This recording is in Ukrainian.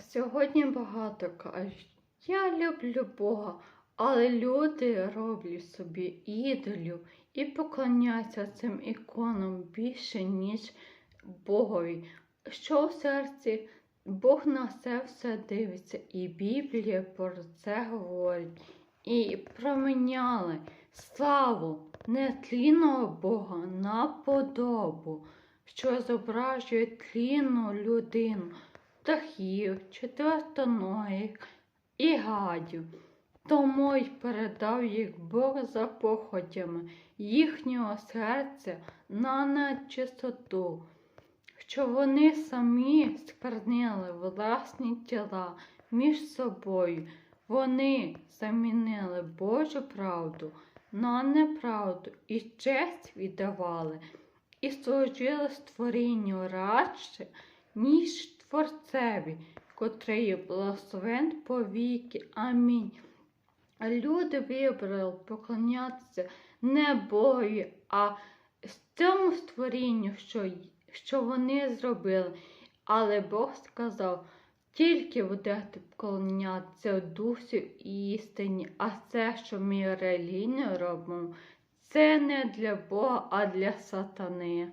Сьогодні багато кажуть, я люблю Бога, але люди роблять собі ідолів і поклоняються цим іконам більше, ніж Богові. Що в серці Бог на це все дивиться, і Біблія про це говорить. І проміняли славу нетлінного Бога на подобу, що зображує тлінну людину птахів, четвертоногих і гадів. Тому й передав їх Бог за походями їхнього серця на нечистоту, що вони самі сквернили власні тіла між собою. Вони замінили Божу правду на неправду і честь віддавали, і служили створінню радше, ніж Творцеві, котрий є благословен повіки. Амінь. Люди вибрали поклонятися не Богові, а цьому створінню, що, що вони зробили. Але Бог сказав, тільки будете поклонятися в дусі і істині, а це, що ми релігійно робимо, це не для Бога, а для сатани.